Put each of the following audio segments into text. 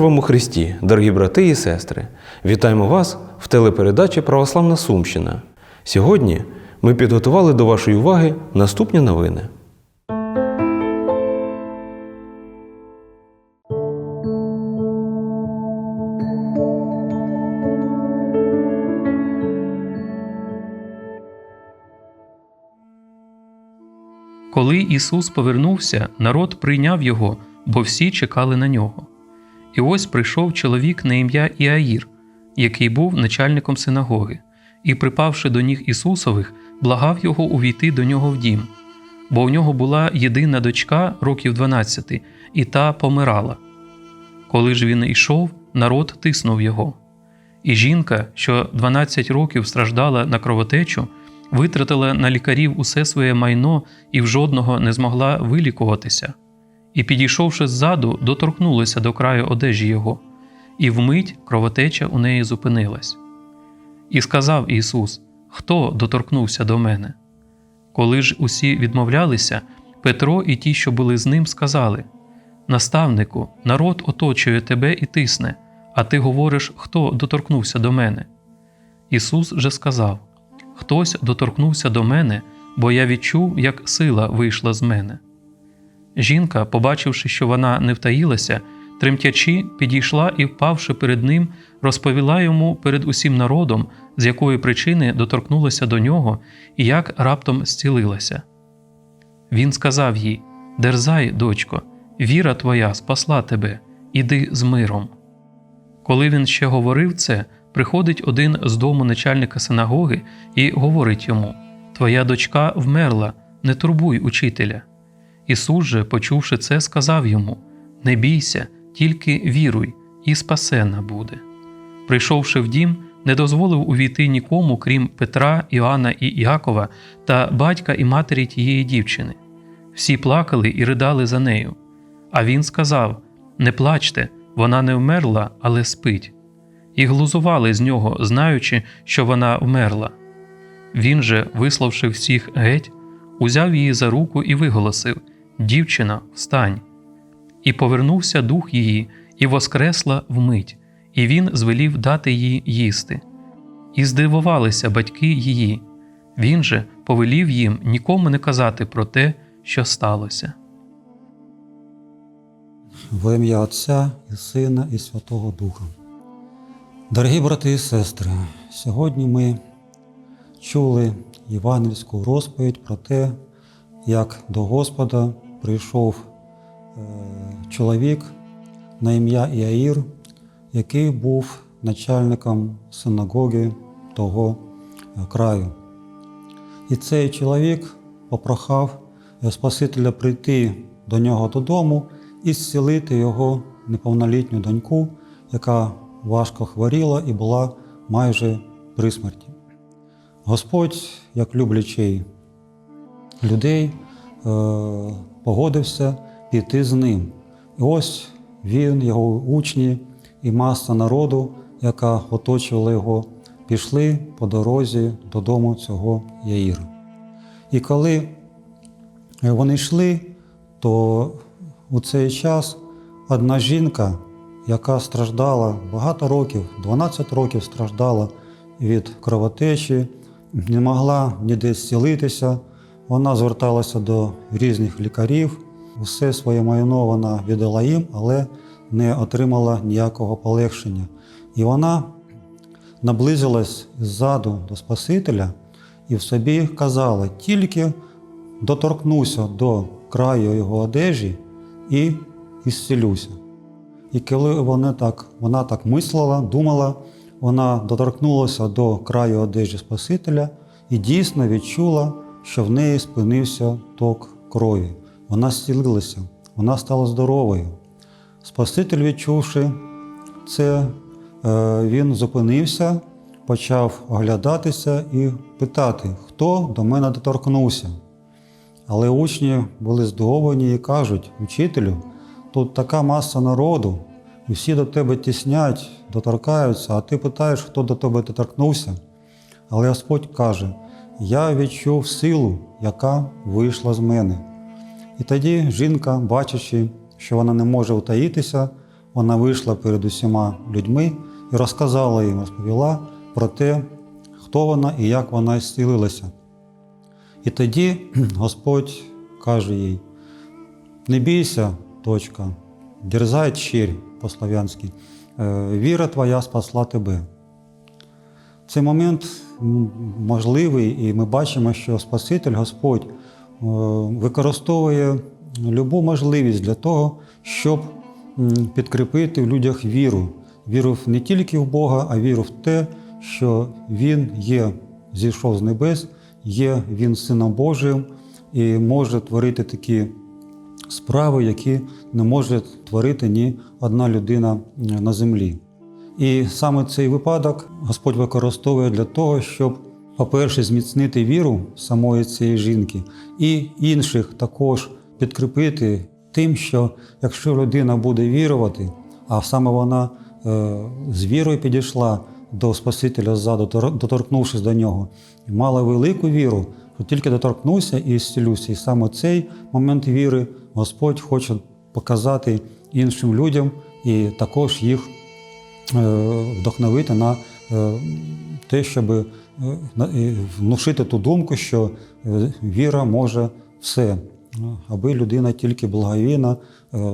Мир вам у Христі, дорогі брати і сестри! Вітаємо вас в телепередачі Православна Сумщина. Сьогодні ми підготували до вашої уваги наступні новини. Коли Ісус повернувся, народ прийняв його, бо всі чекали на нього. І ось прийшов чоловік на ім'я Іаїр, який був начальником синагоги, і, припавши до ніг Ісусових, благав його увійти до нього в дім, бо у нього була єдина дочка років 12, і та помирала. Коли ж він йшов, народ тиснув його. І жінка, що 12 років страждала на кровотечу, витратила на лікарів усе своє майно і в жодного не змогла вилікуватися. І, підійшовши ззаду, доторкнулася до краю одежі його, і вмить кровотеча у неї зупинилась. І сказав Ісус: Хто доторкнувся до мене? Коли ж усі відмовлялися, Петро і ті, що були з ним, сказали: Наставнику, народ оточує тебе і тисне, а ти говориш, хто доторкнувся до мене. Ісус же сказав: Хтось доторкнувся до мене, бо я відчув, як сила вийшла з мене. Жінка, побачивши, що вона не втаїлася, тремтячи, підійшла і, впавши перед ним, розповіла йому перед усім народом, з якої причини доторкнулася до нього і як раптом зцілилася. Він сказав їй: Дерзай, дочко, віра твоя спасла тебе, іди з миром. Коли він ще говорив це, приходить один з дому начальника синагоги і говорить йому: Твоя дочка вмерла, не турбуй учителя. Ісус же, почувши це, сказав йому: Не бійся, тільки віруй, і спасена буде. Прийшовши в дім, не дозволив увійти нікому, крім Петра, Іоанна і Іакова та батька і матері тієї дівчини. Всі плакали і ридали за нею. А він сказав: Не плачте, вона не вмерла, але спить. І глузували з нього, знаючи, що вона вмерла. Він же, виславши всіх геть, узяв її за руку і виголосив: Дівчина, встань. І повернувся дух її, і воскресла вмить, і він звелів дати їй їсти. І здивувалися батьки її. Він же повелів їм нікому не казати про те, що сталося. В ім'я Отця і Сина і Святого Духа. Дорогі брати і сестри, сьогодні ми чули євангельську розповідь про те, як до Господа прийшов е, чоловік на ім'я Іаїр, який був начальником синагоги того е, краю. І цей чоловік попрохав е, Спасителя прийти до нього додому і зцілити його неповнолітню доньку, яка важко хворіла і була майже при смерті. Господь, як люблячий людей, погодився піти з ним. І ось він, його учні і маса народу, яка оточувала його, пішли по дорозі додому цього Яїра. І коли вони йшли, то у цей час одна жінка, яка страждала багато років, 12 років страждала від кровотечі, не могла ніде зцілитися, вона зверталася до різних лікарів, усе своє майно вона віддала їм, але не отримала ніякого полегшення. І вона наблизилась ззаду до Спасителя і в собі казала: тільки доторкнуся до краю його одежі і ісцілюся. І коли вона так, вона так мислила, думала, вона доторкнулася до краю одежі Спасителя і дійсно відчула, що в неї спинився ток крові. Вона зцілилася, вона стала здоровою. Спаситель, відчувши це, е, він зупинився, почав оглядатися і питати, хто до мене доторкнувся. Але учні були здивовані і кажуть: Учителю, тут така маса народу, усі до тебе тіснять, доторкаються, а ти питаєш, хто до тебе доторкнувся. Але Господь каже: Я відчув силу, яка вийшла з мене. І тоді жінка, бачачи, що вона не може утаїтися, вона вийшла перед усіма людьми і розказала їм, розповіла про те, хто вона і як вона зцілилася. І тоді Господь каже їй: не бійся, дочка, дерзай черь по-слов'янськи, «Е, віра твоя спасла тебе. Цей момент можливий, і ми бачимо, що Спаситель Господь е, використовує любу можливість для того, щоб підкріпити в людях віру. Віру не тільки в Бога, а віру в те, що Він є, зійшов з небес, є Він Сином Божим і може творити такі справи, які не може творити ні одна людина е, на землі. І саме цей випадок Господь використовує для того, щоб, по-перше, зміцнити віру самої цієї жінки, і інших також підкріпити тим, що якщо людина буде вірувати, а саме вона е, з вірою підійшла до Спасителя ззаду, доторкнувшись до нього, мала велику віру, що тільки доторкнувся і зцілюся. І саме цей момент віри Господь хоче показати іншим людям і також їх вдохновити на е, те, щоб е, е, внушити ту думку, що е, віра може все, аби людина тільки благовійно е,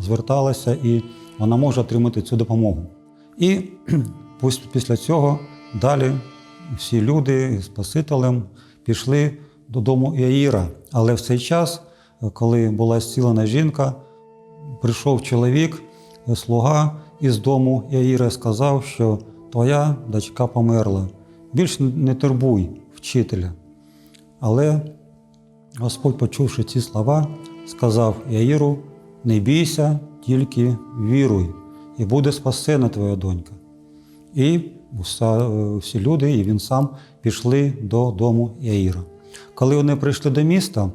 зверталася і вона може отримати цю допомогу. І після цього далі всі люди з Спасителем пішли додому Іаїра. Але в цей час, е, коли була зцілена жінка, прийшов чоловік, е, слуга із дому Яїра, сказав, що твоя дочка померла. Більш не турбуй вчителя. Але Господь, почувши ці слова, сказав Яїру: не бійся, тільки віруй, і буде спасена твоя донька. І всі люди, і він сам пішли до дому Яїра. Коли вони прийшли до міста,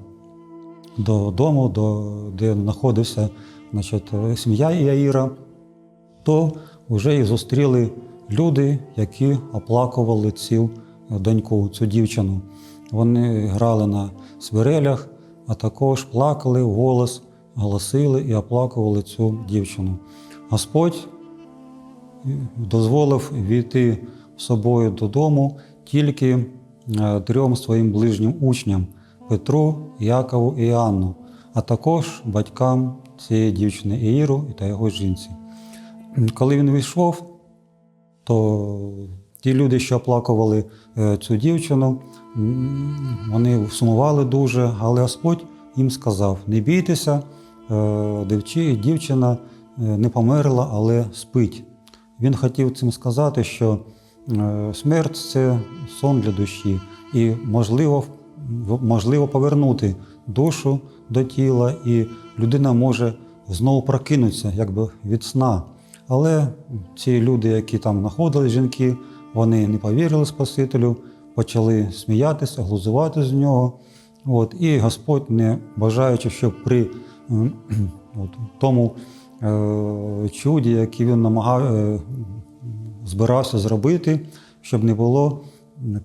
до дому, до, де знаходився значить, сім'я Яїра, то вже їх зустріли люди, які оплакували цю доньку, цю дівчину. Вони грали на свирелях, а також плакали в голос, голосили і оплакували цю дівчину. Господь дозволив війти з собою додому тільки е, трьом своїм ближнім учням Петру, Якову і Іоанну, а також батькам цієї дівчини Іїру та його жінці. Коли він вийшов, то ті люди, що оплакували е, цю дівчину, вони сумували дуже, але Господь їм сказав: не бійтеся, е, дівчина е, не померла, але спить. Він хотів цим сказати, що смерть це сон для душі, і можливо, можливо повернути душу до тіла, і людина може знову прокинутися якби від сна. Але ці люди, які там знаходились, жінки, вони не повірили Спасителю, почали сміятися, глузувати з нього. От, і Господь, не бажаючи, щоб при от, тому е, чуді, який він намагав, е, збирався зробити, щоб не було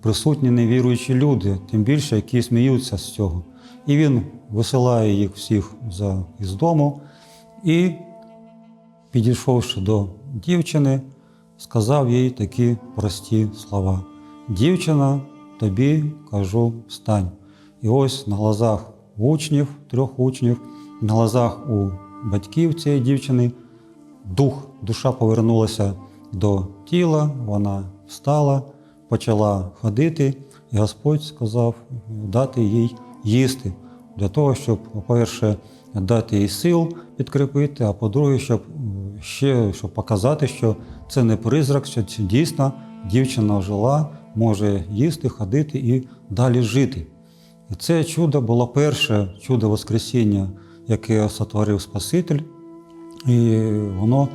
присутні невіруючі люди, тим більше, які сміються з цього. І він висилає їх всіх за, із дому і, підійшовши до дівчини, сказав їй такі прості слова: Дівчина, тобі кажу, встань. І ось на глазах учнів, трьох учнів, на глазах у батьків цієї дівчини дух, душа повернулася до тіла, вона встала, почала ходити, і Господь сказав дати їй їсти для того, щоб, по-перше, дати їй сил підкріпити, а по-друге, щоб ще щоб показати, що це не призрак, що дійсно дівчина жила, може їсти, ходити і далі жити. І це чудо було перше чудо Воскресіння, яке сотворив Спаситель. І воно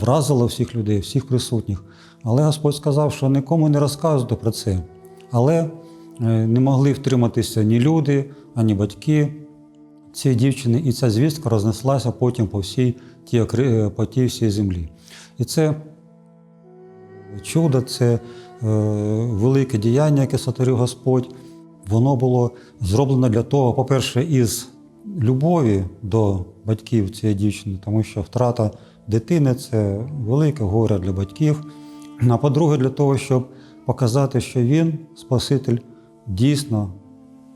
вразило всіх людей, всіх присутніх. Але Господь сказав, що нікому не розказуйте про це. Але е, не могли втриматися ні люди, ані батьки цієї дівчини, і ця звістка рознеслася потім по всій тій, е, по тій всій землі. І це чудо, це е, велике діяння, яке сотворив Господь. Воно було зроблено для того, по-перше, із любові до батьків цієї дівчини, тому що втрата дитини це велике горе для батьків. А по-друге, для того, щоб показати, що він, Спаситель, дійсно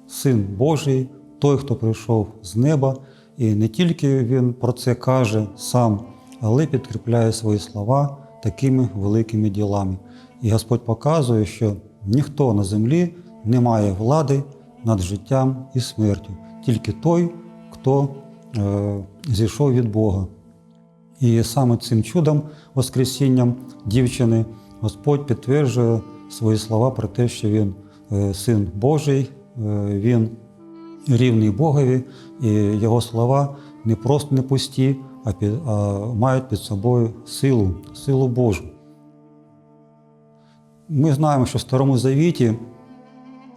Син Божий, той, хто прийшов з неба, і не тільки він про це каже сам, але підкріпляє свої слова такими великими ділами. І Господь показує, що ніхто на землі не має влади над життям і смертю, тільки той, хто е, зійшов від Бога. І саме цим чудом, Воскресінням дівчини, Господь підтверджує свої слова про те, що він е, син Божий, е, він рівний Богові, і його слова не просто не пусті, а, під, а мають під собою силу, силу Божу. Ми знаємо, що в Старому Завіті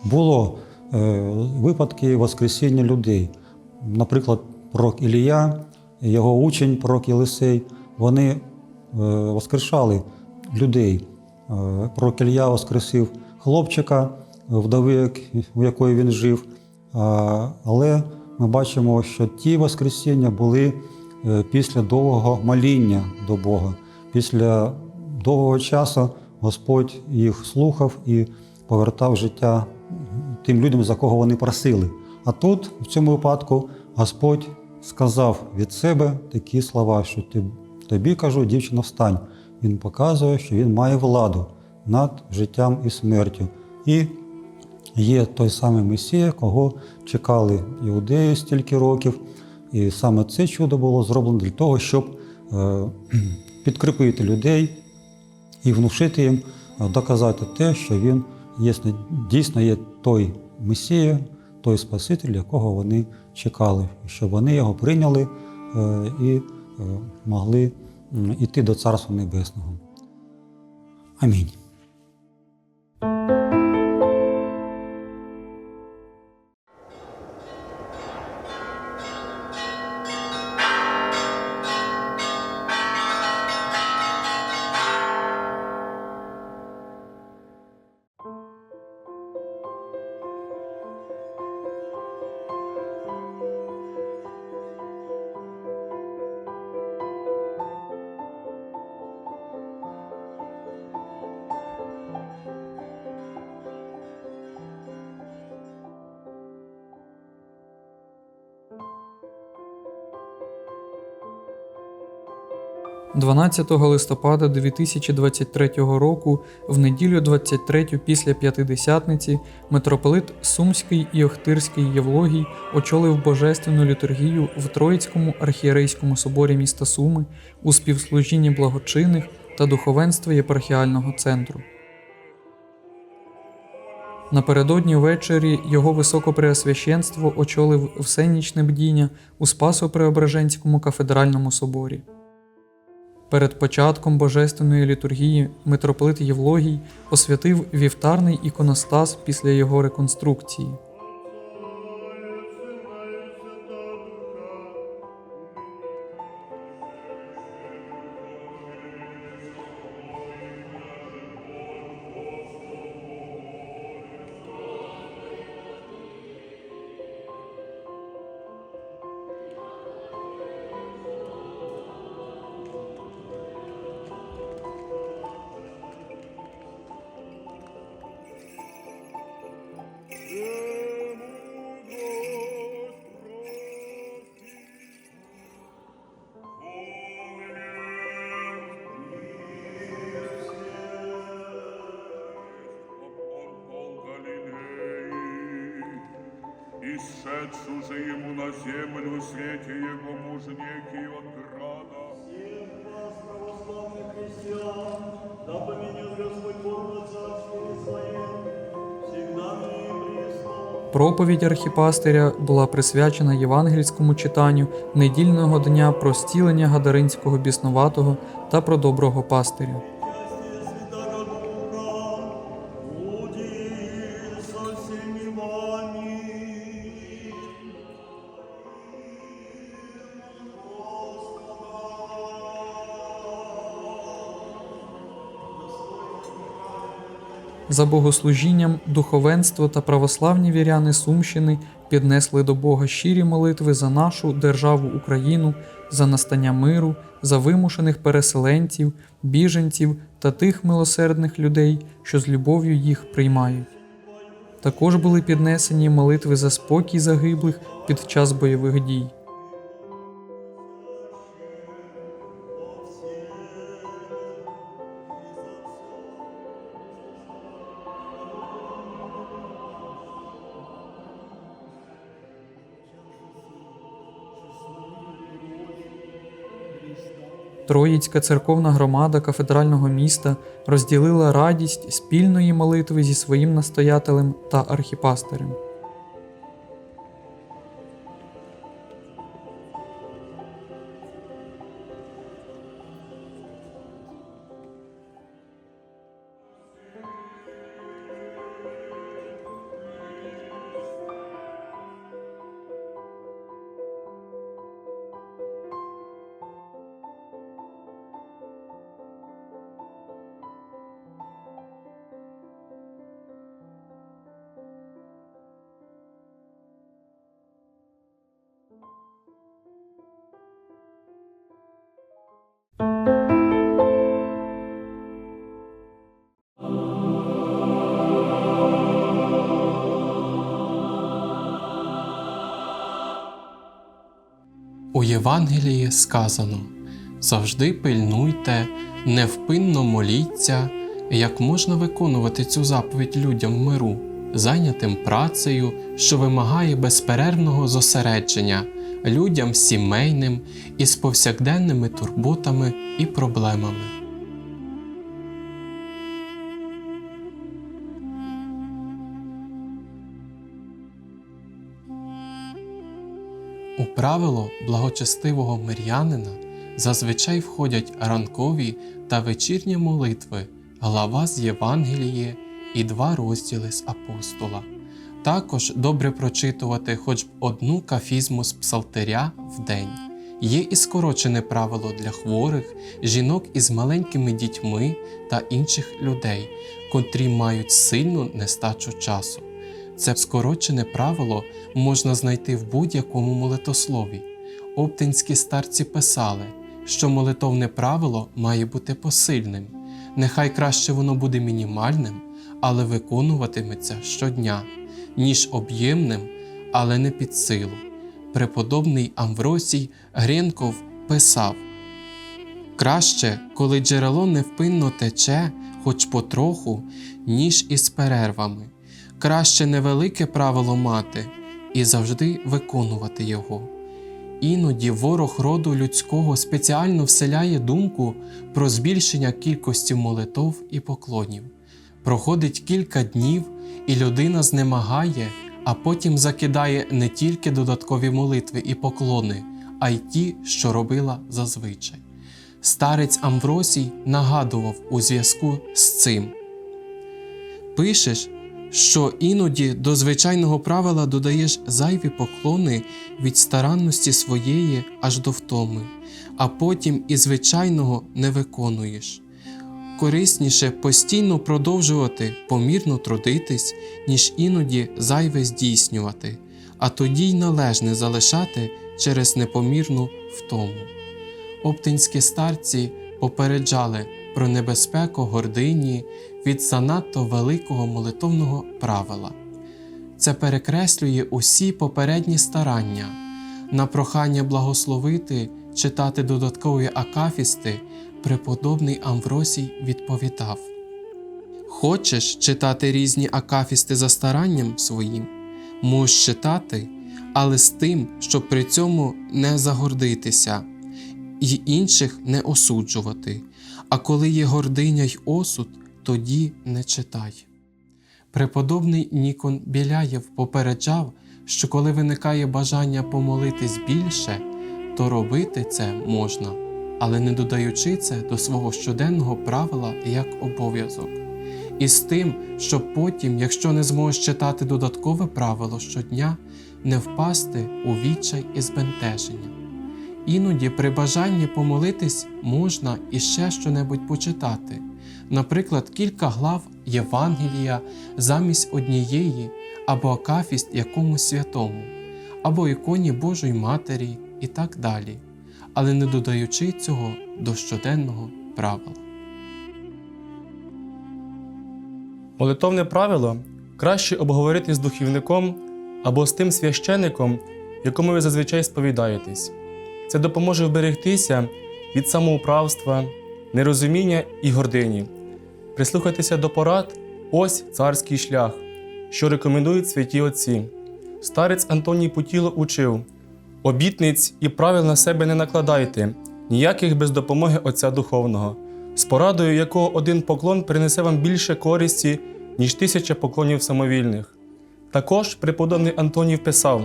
було е, випадки Воскресіння людей. Наприклад, пророк Ілія, його учень, пророк Єлисей, вони е, воскрешали людей. Е, пророк Ілля воскресив хлопчика, вдови, у якої він жив. Але ми бачимо, що ті воскресіння були е, після довгого моління до Бога. Після довгого часу Господь їх слухав і повертав життя тим людям, за кого вони просили. А тут, в цьому випадку, Господь сказав від себе такі слова, що тобі кажу, дівчина, встань. Він показує, що він має владу над життям і смертю. І є той самий Месія, кого чекали іудеї стільки років. І саме це чудо було зроблено для того, щоб е, підкріпити людей і внушити їм, е, доказати те, що він дійсно є той Месія, той Спаситель, якого вони чекали, щоб вони його прийняли е, і могли м, іти до Царства Небесного. Амінь. – 12 листопада 2023 року, в неділю 23 після П'ятидесятниці, митрополит Сумський і Охтирський Євлогій очолив божественну літургію в Троїцькому архієрейському соборі міста Суми у співслужінні благочинних та духовенства єпархіального центру. Напередодні ввечері його високопреосвященство очолив всенічне бдіння у Спасо-Преображенському кафедральному соборі. Перед початком божественної літургії митрополит Євлогій освятив вівтарний іконостас після його реконструкції. Исшедшу же ему на землю свете его мужнеки от града. православных христиан, да поменет Господь Бог на царстве своем, всегда ныне и. Проповідь архіпастиря була присвячена євангельському читанню недільного дня про стілення гадаринського біснуватого та про доброго пастиря. За богослужінням духовенство та православні віряни Сумщини піднесли до Бога щирі молитви за нашу державу Україну, за настання миру, за вимушених переселенців, біженців та тих милосердних людей, що з любов'ю їх приймають. Також були піднесені молитви за спокій загиблих під час бойових дій. Троїцька церковна громада кафедрального міста розділила радість спільної молитви зі своїм настоятелем та архіпастерем. Євангелії сказано: завжди пильнуйте, невпинно моліться, як можна виконувати цю заповідь людям миру, зайнятим працею, що вимагає безперервного зосередження, людям сімейним і з повсякденними турботами і проблемами. Правило благочестивого мирянина зазвичай входять ранкові та вечірні молитви, глава з Євангелії і два розділи з апостола. Також добре прочитувати хоч б одну кафізму з псалтиря в день. Є і скорочене правило для хворих, жінок із маленькими дітьми та інших людей, котрі мають сильну нестачу часу. Це скорочене правило можна знайти в будь-якому молитослові. Оптинські старці писали, що молитовне правило має бути посильним. Нехай краще воно буде мінімальним, але виконуватиметься щодня, ніж об'ємним, але не під силу. Преподобний Амвросій Гренков писав: Краще, коли джерело невпинно тече, хоч потроху, ніж із перервами. Краще невелике правило мати і завжди виконувати його. Іноді ворог роду людського спеціально вселяє думку про збільшення кількості молитов і поклонів. Проходить кілька днів, і людина знемагає, а потім закидає не тільки додаткові молитви і поклони, а й ті, що робила зазвичай. Старець Амвросій нагадував у зв'язку з цим. Пишеш, що іноді до звичайного правила додаєш зайві поклони від старанності своєї аж до втоми, а потім і звичайного не виконуєш. Корисніше постійно продовжувати помірно трудитись, ніж іноді зайве здійснювати, а тоді й належне залишати через непомірну втому. Оптинські старці попереджали про небезпеку гордині від занадто великого молитовного правила. Це перекреслює усі попередні старання. На прохання благословити читати додаткові акафісти, преподобний Амвросій відповідав: Хочеш читати різні акафісти за старанням своїм? Можеш читати, але з тим, щоб при цьому не загордитися і інших не осуджувати. А коли є гординя й осуд, тоді не читай. Преподобний Нікон Біляєв попереджав, що коли виникає бажання помолитись більше, то робити це можна, але не додаючи це до свого щоденного правила як обов'язок. І з тим, щоб потім, якщо не зможеш читати додаткове правило щодня, не впасти у відчай і збентеження. Іноді при бажанні помолитись можна і ще щонебудь почитати, наприклад, кілька глав Євангелія замість однієї, або акафіст якомусь святому, або іконі Божої Матері і так далі, але не додаючи цього до щоденного правила. Молитовне правило краще обговорити з духівником або з тим священником, якому ви зазвичай сповідаєтесь. Це допоможе вберегтися від самоуправства, нерозуміння і гордині. Прислухайтеся до порад ось царський шлях, що рекомендують святі отці. Старець Антоній Путіло учив: обітниць і правил на себе не накладайте, ніяких без допомоги Отця Духовного, з порадою якого один поклон принесе вам більше користі, ніж тисяча поклонів самовільних. Також преподобний Антоній писав: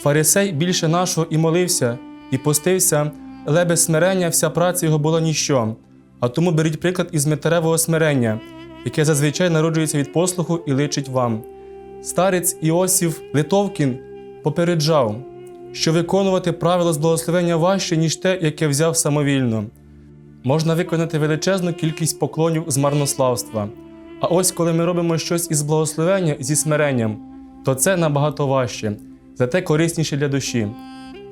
Фарисей більше нашого і молився, і постився, але без смирення вся праця його була ніщо. А тому беріть приклад із метеревого смирення, яке зазвичай народжується від послуху і личить вам. Старець Іосиф Литовкін попереджав, що виконувати правила з благословення важче, ніж те, яке взяв самовільно. Можна виконати величезну кількість поклонів з марнославства. А ось коли ми робимо щось із благословення зі смиренням, то це набагато важче, зате корисніше для душі.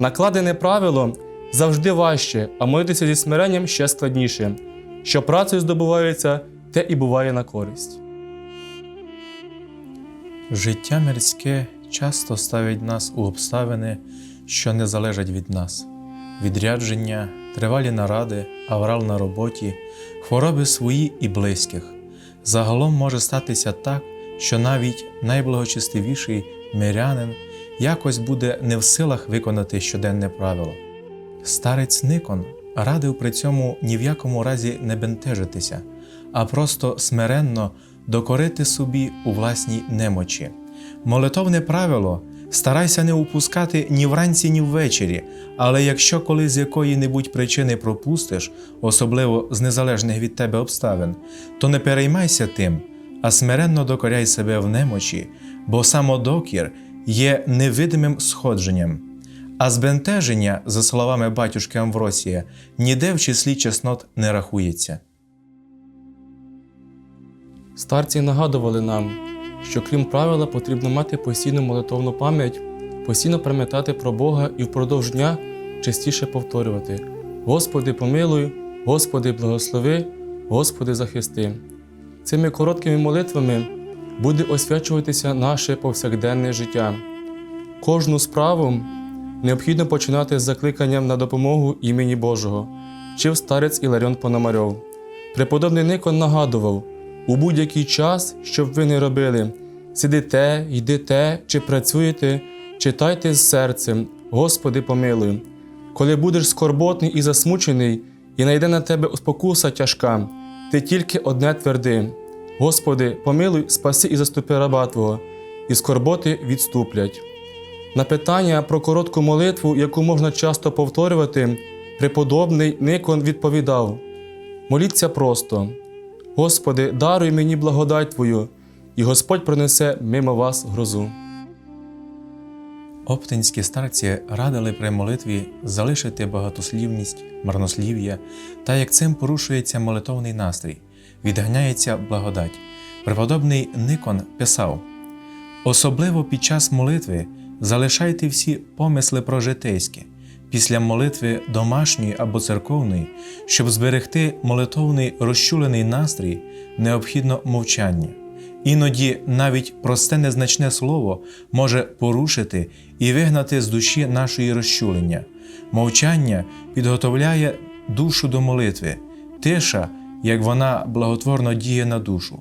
Накладене правило завжди важче, а молитися зі смиренням ще складніше. Що працею здобувається, те і буває на користь. Життя мирське часто ставить нас у обставини, що не залежать від нас: відрядження, тривалі наради, аврал на роботі, хвороби свої і близьких. Загалом може статися так, що навіть найблагочестивіший мирянин якось буде не в силах виконати щоденне правило. Старець Никон радив при цьому ні в якому разі не бентежитися, а просто смиренно докорити собі у власній немочі. Молитовне правило старайся не упускати ні вранці, ні ввечері, але якщо коли з якої-небудь причини пропустиш, особливо з незалежних від тебе обставин, то не переймайся тим, а смиренно докоряй себе в немочі, бо самодокір є невидимим сходженням. А збентеження, за словами батюшки Амвросія, ніде в числі чеснот не рахується. Старці нагадували нам, що крім правила потрібно мати постійну молитовну пам'ять, постійно пам'ятати про Бога і впродовж дня частіше повторювати: Господи, помилуй, Господи, благослови, Господи, захисти. Цими короткими молитвами буде освячуватися наше повсякденне життя. Кожну справу необхідно починати з закликанням на допомогу імені Божого, вчив старець Іларіон Пономарьов. Преподобний Никон нагадував, у будь-який час, щоб ви не робили, сидите, йдете чи працюєте, читайте з серцем, Господи, помилуй. Коли будеш скорботний і засмучений, і найде на тебе спокуса тяжка, ти тільки одне тверди: Господи, помилуй, спаси і заступи раба Твого, і скорботи відступлять. На питання про коротку молитву, яку можна часто повторювати, преподобний Никон відповідав: Моліться просто. Господи, даруй мені благодать Твою, і Господь пронесе мимо вас грозу. Оптинські старці радили при молитві залишити багатослівність, марнослів'я, та як цим порушується молитовний настрій, відганяється благодать. Преподобний Никон писав: особливо під час молитви залишайте всі помисли про житейське, після молитви домашньої або церковної, щоб зберегти молитовний розчулений настрій, необхідно мовчання. Іноді навіть просте незначне слово може порушити і вигнати з душі нашої розчулення. Мовчання підготовляє душу до молитви, тиша, як вона благотворно діє на душу.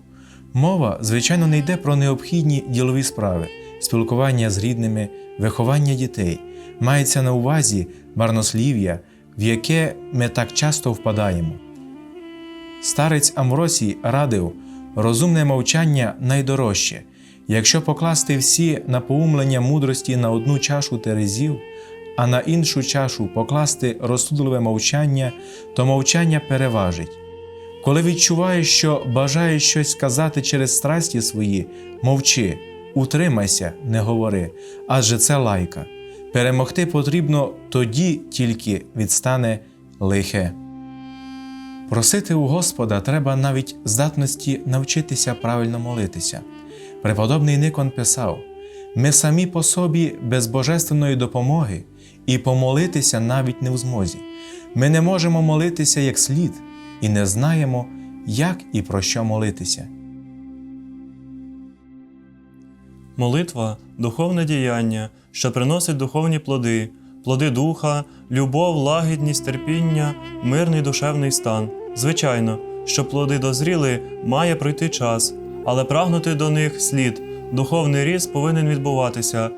Мова, звичайно, не йде про необхідні ділові справи, спілкування з рідними, виховання дітей. Мається на увазі марнослів'я, в яке ми так часто впадаємо. Старець Амвросій радив розумне мовчання найдорожче. Якщо покласти всі напоумлення мудрості на одну чашу терезів, а на іншу чашу покласти розсудливе мовчання, то мовчання переважить. Коли відчуваєш, що бажаєш щось сказати через страсті свої, мовчи, утримайся, не говори, адже це лайка. Перемогти потрібно тоді тільки відстане лихе. Просити у Господа треба навіть здатності навчитися правильно молитися. Преподобний Никон писав: ми самі по собі без божественної допомоги і помолитися навіть не в змозі. Ми не можемо молитися як слід і не знаємо, як і про що молитися. Молитва духовне діяння, що приносить духовні плоди, плоди духа, любов, лагідність, терпіння, мирний душевний стан. Звичайно, щоб плоди дозріли, має пройти час, але прагнути до них слід. Духовний ріст повинен відбуватися.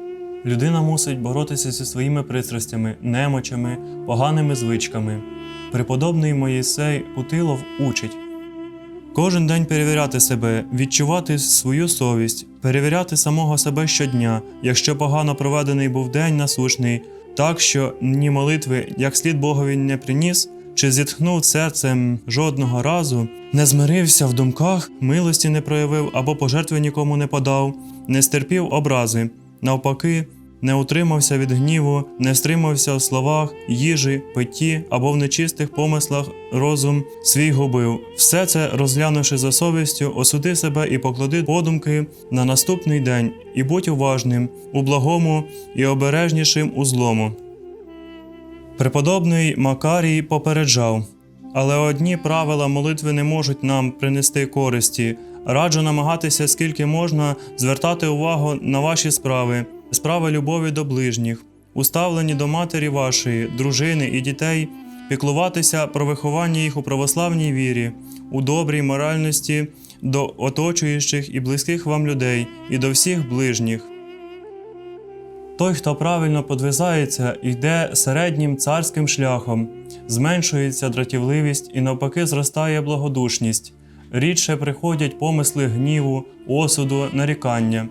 Людина мусить боротися зі своїми пристрастями, немочами, поганими звичками. Преподобний Моїсей Путилов учить. Кожен день перевіряти себе, відчувати свою совість, перевіряти самого себе щодня, якщо погано проведений був день насушний, так що ні молитви, як слід Богові не приніс, чи зітхнув серцем жодного разу, не змирився в думках, милості не проявив або пожертви нікому не подав, не стерпів образи, навпаки, не утримався від гніву, не стримався в словах, їжі, питті або в нечистих помислах розум свій губив. Все це, розглянувши за совістю, осуди себе і поклади подумки на наступний день, і будь уважним у благому і обережнішим у злому. Преподобний Макарій попереджав, але одні правила молитви не можуть нам принести користі. Раджу намагатися скільки можна звертати увагу на ваші справи, справи любові до ближніх, уставлені до матері вашої, дружини і дітей, піклуватися про виховання їх у православній вірі, у добрій моральності до оточуючих і близьких вам людей, і до всіх ближніх. Той, хто правильно подвизається, йде середнім царським шляхом, зменшується дратівливість і навпаки зростає благодушність, рідше приходять помисли гніву, осуду, нарікання.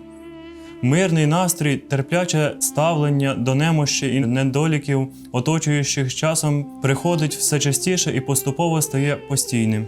Мирний настрій, терпляче ставлення до немощі і недоліків, оточуючих часом, приходить все частіше і поступово стає постійним.